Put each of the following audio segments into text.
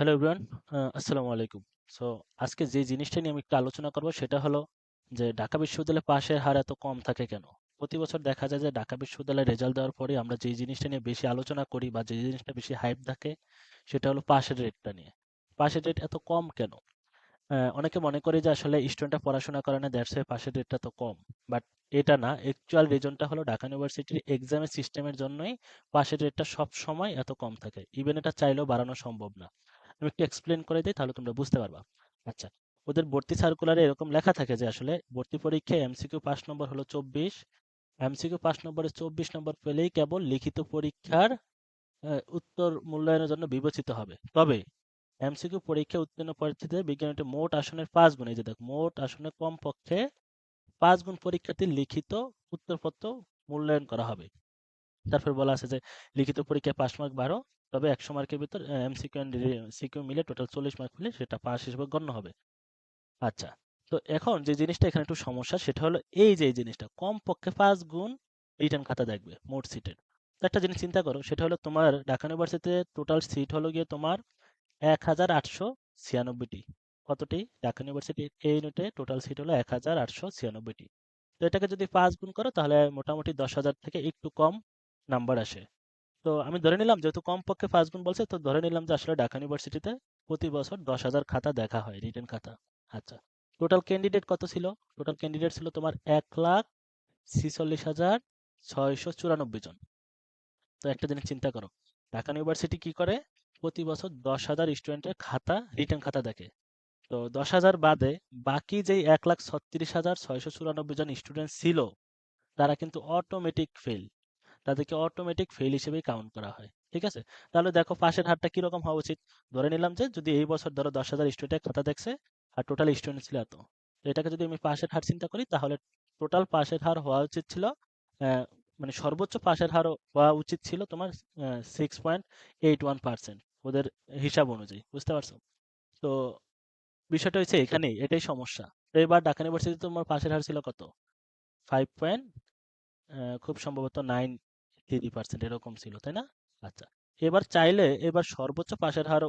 Hello everyone আসসালামু আলাইকুম। So আজকে যে জিনিসটা নিয়ে আমি একটু আলোচনা করব সেটা হলো যে ঢাকা বিশ্ববিদ্যালয়ে পাশের হার এত কম থাকে কেন? প্রতি বছর দেখা যায় যে ঢাকা বিশ্ববিদ্যালয়ে রেজাল্ট দেওয়ার পরে আমরা যে জিনিসটা নিয়ে বেশি আলোচনা করি বা যে জিনিসটা বেশি হাইপ থাকে, সেটা হলো পাশের রেটটা নিয়ে। পাশের রেট এত কম কেন? অনেকে মনে করে যে আসলে স্টুডেন্টরা পড়াশোনা করে না দ্যাটস ওয়াই পাশের রেটটা তো কম। বাট এটা না অ্যাকচুয়াল রিজনটা হলো ঢাকা ইউনিভার্সিটির এক্সামের সিস্টেমের জন্যই পাশের রেটটা সব সময় এত কম থাকে। ইভেন এটা চাইলেও বাড়ানো সম্ভব না। আমি একটু এক্সপ্লেন করে দিই, তাহলে তোমরা বুঝতে পারবা। আচ্ছা ওদের ভর্তি সার্কুলারে এরকম লেখা থাকে যে আসলে ভর্তি পরীক্ষায় এমসিকিউ পাস নম্বর হলো চব্বিশ। এমসিকিউ পাস নম্বরে চব্বিশ নম্বর পেলেই কেবল লিখিত পরীক্ষার উত্তর মূল্যায়নের জন্য বিবেচিত হবে। তবে এমসিকিউ পরীক্ষায় উত্তীর্ণ পরীক্ষার্থীদের বিজ্ঞানীতে মোট আসনের পাঁচ গুণ। এই যে দেখ, মোট আসনে কমপক্ষে পাঁচ গুণ পরীক্ষার্থীর লিখিত উত্তরপত্র মূল্যায়ন করা হবে। তারপর বলা আছে যে লিখিত পরীক্ষায় পাস মার্ক বারো তবে একশো মার্কের ভিতর এমসিকিউ এন্ড সিকিউ মিলে টোটাল চল্লিশ মার্ক পেলে সেটা পাস হিসেবে গণ্য হবে। আচ্ছা তো এখন যে জিনিসটা এখানে একটু সমস্যা, সেটা হলো এই যে এই জিনিসটা, কমপক্ষে পাঁচ গুণ রিটার্ন খাতা দেখবে, মোট সিটের একটা জিনিস চিন্তা করো, সেটা হলো তোমার ঢাকা ইউনিভার্সিটিতে টোটাল সিট হলো গিয়ে তোমার এক হাজার আটশো ছিয়ানব্বইটি। কতটি? ঢাকা ইউনিভার্সিটি এই ইউনিটে টোটাল সিট হলো এক হাজার আটশো ছিয়ানব্বইটি। তো এটাকে যদি পাঁচ গুণ করো, তাহলে মোটামুটি দশ হাজার থেকে একটু কম নাম্বার আসে। তো আমি ধরে নিলাম, যেহেতু কমপক্ষে পাঁচ গুণ বলছে, তো ধরে নিলাম যে আসলে ঢাকা ইউনিভার্সিটিতে প্রতি বছর দশ হাজার খাতা দেখা হয় রিটেন খাতা। আচ্ছা টোটাল ক্যান্ডিডেট কত ছিল? টোটাল ক্যান্ডিডেট ছিল তোমার এক লাখ ছিচল্লিশ হাজার ছয়শো চুরানব্বই জন। তো একটা জিনিস চিন্তা করো, ঢাকা ইউনিভার্সিটি কি করে? প্রতি বছর দশ হাজার স্টুডেন্টের খাতা রিটার্ন খাতা দেখে। তো দশ হাজার বাদে বাকি যেই এক লাখ ছত্রিশ হাজার ছয়শো চুরানব্বই জন স্টুডেন্ট ছিল, তারা কিন্তু অটোমেটিক ফেল তাদেরকে অটোমেটিক ফেল হিসেবেই কাউন্ট করা হয়, ঠিক আছে? তাহলে দেখো পাশের হারটা কীরকম হওয়া উচিত? ধরে নিলাম যে যদি এই বছর ধরো দশ হাজার স্টুডেন্টের খাতা দেখছে, আর টোটাল স্টুডেন্ট ছিল এত। এটাকে যদি আমি পাশের হার চিন্তা করি, তাহলে টোটাল পাশের হার হওয়া উচিত ছিল মানে সর্বোচ্চ পাশের হার হওয়া উচিত ছিল তোমার six point eight one percent ওদের হিসাব অনুযায়ী, বুঝতে পারছ? তো বিষয়টা হচ্ছে এখানেই, এটাই সমস্যা। তো এবার ঢাকা ইউনিভার্সিটিতে তোমার পাশের হার ছিল কত? ফাইভ পয়েন্ট খুব সম্ভবত নাইন থ্রি পার্সেন্ট এরকম ছিল, তাই না? আচ্ছা এবার চাইলে এবার সর্বোচ্চ পাশের হার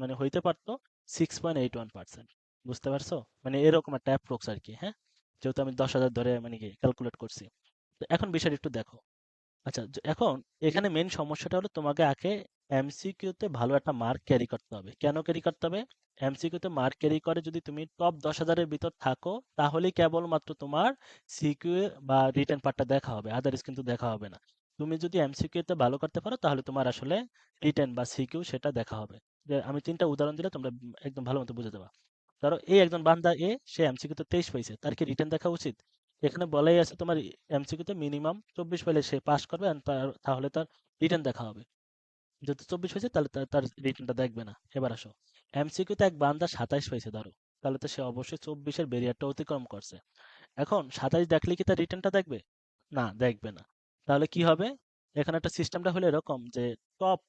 মানে হইতে পারতো six point eight one percent বুঝতে পারছ? মানে এরকম একটা অ্যাপ্রক্স আর কি হ্যাঁ? যেহেতু আমি দশ হাজার ধরে মানে কি ক্যালকুলেট করছি। তো এখন বিষয়টা একটু দেখো। আচ্ছা এখন এখানে মেন সমস্যাটা হলো তোমাকে আগে এমসিকিউতে ভালো একটা মার্ক ক্যারি করতে হবে। কেন ক্যারি করতে হবে? এমসিকিউতে মার্ক ক্যারি করে যদি তুমি টপ দশ হাজারের ভিতর থাকো, তাহলেই কেবলমাত্র তোমার সিকিউ বা রিটেন পার্টটা দেখা হবে আদার্স কিন্তু দেখা হবে না। তুমি যদি এমসিকিউতে ভালো করতে পারো, তাহলে তোমার আসলে রিটেন বা সিকিউ সেটা দেখা হবে। আমি তিনটা উদাহরণ দিলে তোমরা একদম ভালো মতো বুঝে যাবা। ধরো এই একজন বান্দা এ সে এমসিকিউতে তেইশ পাইছে, তার কি রিটেন দেখা উচিত? এখানে বলাই আছে তোমার এমসিকিউতে মিনিমাম চব্বিশ পেলে সে পাস করবে তাহলে তার রিটেন দেখা হবে। যদি চব্বিশ হয়েছে, তাহলে তার- রিটেনটা দেখবে না। এবার আসো। এমসিকিউতে এক বান্দা সাতাইশ পাইছে, ধরো। তাহলে তো সে অবশ্যই চব্বিশের ব্যারিয়ারটা অতিক্রম করছে। এখন সাতাইশ দেখলে কি তার রিটেনটা দেখবে? না দেখবে না। তাহলে কি হবে? এখানে একটা সিস্টেমটা হলো এরকম যে টপ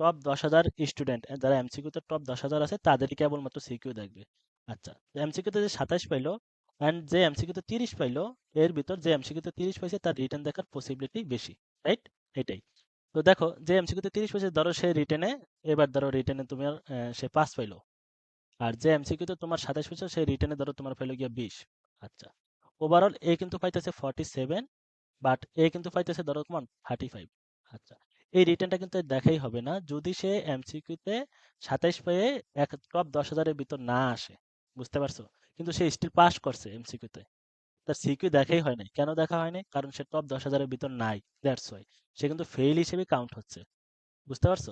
টপ দশ হাজার স্টুডেন্ট যারা এমসিকিউতে টপ দশ হাজার আছে তাদেরই কেবলমাত্র সিকিউ দেখবে। আচ্ছা এমসিকিউতে যে সাতাশ পাইলো অ্যান্ড যে এমসিকিউতে তিরিশ পাইলো এর ভিতর যে এমসিকিউতে তিরিশ পাইছে তার রিটার্ন দেখার পসিবিলিটি বেশি রাইট এটাই। তো দেখো যে এমসিকিউতে তিরিশ পাইছে ধরো সে রিটেনে এবার ধরো রিটেনে আহ, সে পাস পাইলো। আর যে এমসিকিউতে তোমার সাতাশ পাইছো সেই রিটেনে ধরো তোমার পাইলো গিয়ে বিশ। আচ্ছা ওভারঅল এ কিন্তু পাইতেছে ফর্টি সেভেন বাট এ কিন্তু পাইতেছে ধরো তোমার থার্টি ফাইভ আচ্ছা এই রিটার্নটা কিন্তু দেখাই হবে না। যদি সে এমসিকিউতে সাতাইশ পেয়ে এক টপ দশ হাজারের ভিতর না আসে, বুঝতে পারছ? কিন্তু সে স্টিল পাস করছে এমসিকিউতে তার সিকিউ দেখাই হয় নাই। কেন দেখা হয় নাই? কারণ সে টপ দশ হাজারের ভিতর নাই দ্যাটস ওয়াই সে কিন্তু ফেল হিসেবে কাউন্ট হচ্ছে, বুঝতে পারছ?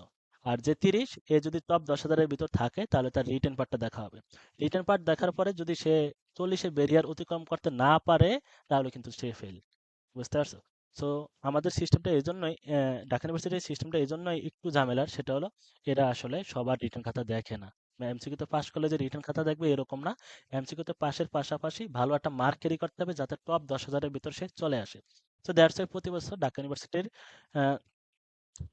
আর যে তিরিশ, এ যদি টপ দশ হাজারের ভিতর থাকে, তাহলে তার রিটার্ন পার্টটা দেখা হবে। রিটার্ন পার্ট দেখার পরে যদি সে চল্লিশের ব্যারিয়ার অতিক্রম করতে না পারে, তাহলে কিন্তু সে ফেল বুঝতে পারছ? সো আমাদের সিস্টেমটা এই জন্যই ঢাকা ইউনিভার্সিটির সিস্টেমটা এই জন্যই একটু ঝামেলার, সেটা হলো এরা আসলে সবার রিটার্ন খাতা দেখে না। এমসিকিউতে পাস করলে যে রিটার্ন খাতা দেখবে এরকম না। এমসিকিউতে পাশের পাশাপাশি ভালো একটা মার্ক ক্যারি করতে হবে যাতে টপ দশ হাজারের ভিতর সে চলে আসে। তো দ্যাটস ওয়াই প্রতি বছর ঢাকা ইউনিভার্সিটির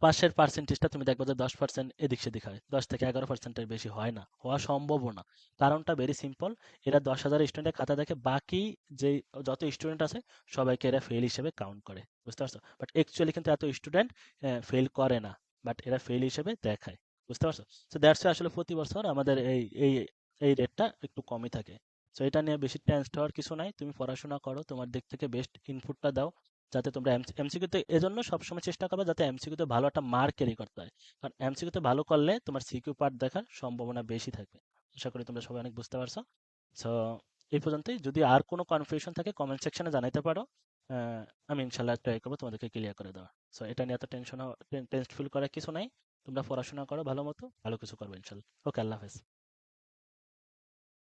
পাশের পার্সেন্টেজটা তুমি দেখবে যে দশ পার্সেন্ট এদিক সেদিক হয়। দশ থেকে এগারো পার্সেন্টের বেশি হয় না, হওয়া সম্ভবও না। কারণটা ভেরি সিম্পল এরা দশ হাজার স্টুডেন্টের খাতা দেখে বাকি যে যত স্টুডেন্ট আছে সবাইকে এরা ফেল হিসেবে কাউন্ট করে, বুঝতে পারছ? বাট অ্যাকচুয়ালি কিন্তু এত স্টুডেন্ট ফেল করে না বাট এরা ফেল হিসেবে দেখায়, বুঝতে পারছ? তো দ্যাটস আসলে প্রতি বছর আমাদের এই এই এই রেটটা একটু কমই থাকে। তো এটা নিয়ে বেশি টেনসড হওয়ার কিছু নাই, তুমি পড়াশোনা করো, তোমার দিক থেকে বেস্ট ইনপুটটা দাও যাতে তোমরা এমসিকিউতে এজন্য সবসময় চেষ্টা করবে যাতে এমসিকিউতে ভালো একটা মার্ক ক্যারি করতে হয় কারণ এমসিকিউতে ভালো করলে তোমার সিকিউ পার্ট দেখার সম্ভাবনা বেশি থাকবে। আশা করি তোমরা সবাই অনেক বুঝতে পারছ। সো এই পর্যন্তই। যদি আর কোনো কনফিউশন থাকে কমেন্ট সেকশনে জানাইতে পারো। আমি ইনশাল্লাহ ট্রাই করব, তোমাদেরকে ক্লিয়ার করে দেওয়ার। সো এটা নিয়ে এত টেনশন টেনশন ফিল করার কিছু নাই। তোমরা পড়াশোনা করো ভালো মতো, ভালো কিছু করবে ইনশাল্লাহ ওকে আল্লাহ হাফেজ।